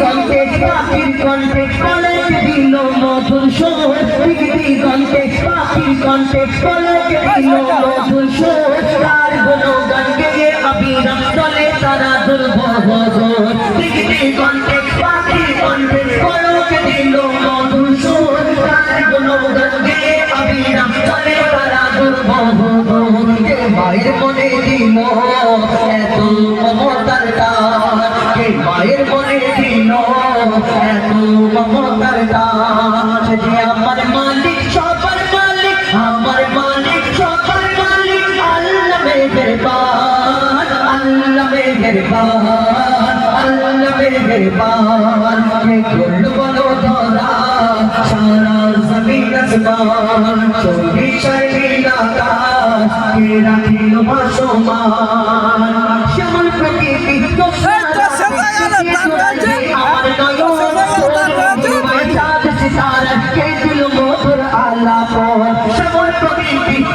গন্তে পাখির কণ্ঠে কলেজ দিল মধুর মনে দিল এত মমতার টান মায়ের মনে যে আমার মালিক, সবার মালিক, আমার মালিক, সবার মালিক। আল্লাহ মেহেরবান আল্লাহ মেহেরবান আল্লাহ মেহেরবান। কে গোল্ড বলো ধরা? সারা জমিন আসমান ভাসমান?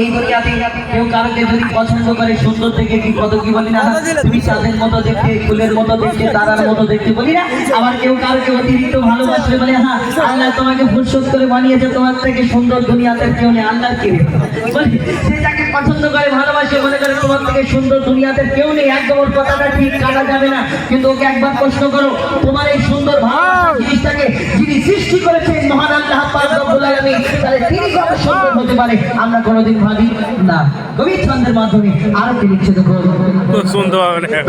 এই দুনিয়াতে কেউ কারোকে যদি পছন্দ করে সুন্দর কি কত কি বলি না, তুমি চাঁদের মতো দেখতে, ফুলের মতো দেখতে মতো দেখতে বলি না, আবার কেউ কারোকে অতিরিক্ত বলে হ্যাঁ আল্লাহ তোমাকে ফুরসত করে বানিয়েছে, তোমার থেকে সুন্দর দুনিয়াতে কেউ নেই আল্লাহ সে যাকে পছন্দ করে, ভালোবাসে, মনে করে তোমার থেকে সুন্দর দুনিয়াতে কেউ নেই, একদম ওর কথাটা ঠিক, কাটা যাবে না, কিন্তু ওকে একবার প্রশ্ন করো, তোমার এই সুন্দর ভাব, জিনিসটাকে যিনি সৃষ্টি করেছেন, মহান আল্লাহ আলামিন তাহলে তিনি কত সুন্দর হতে পারে? আমরা কোনোদিন ভাবি না। কবি ছন্দের মাধ্যমে আরও তিনি লিখছে দেখো।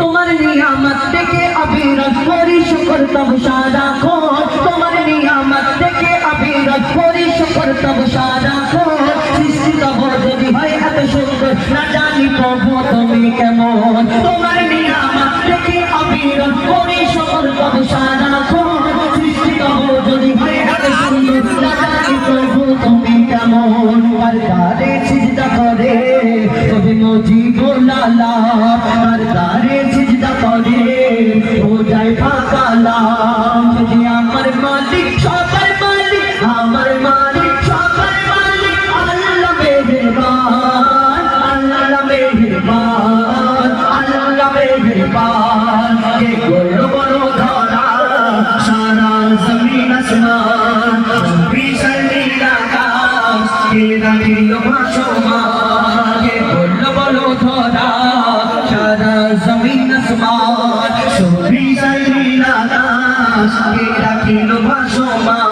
তোমার নিয়ামত দেখে অবিরত করি শুকর তব সারা কেমন তারে সিজদা করে তবে মজিব লালা আমার তারে সিজদা করে। ও যায়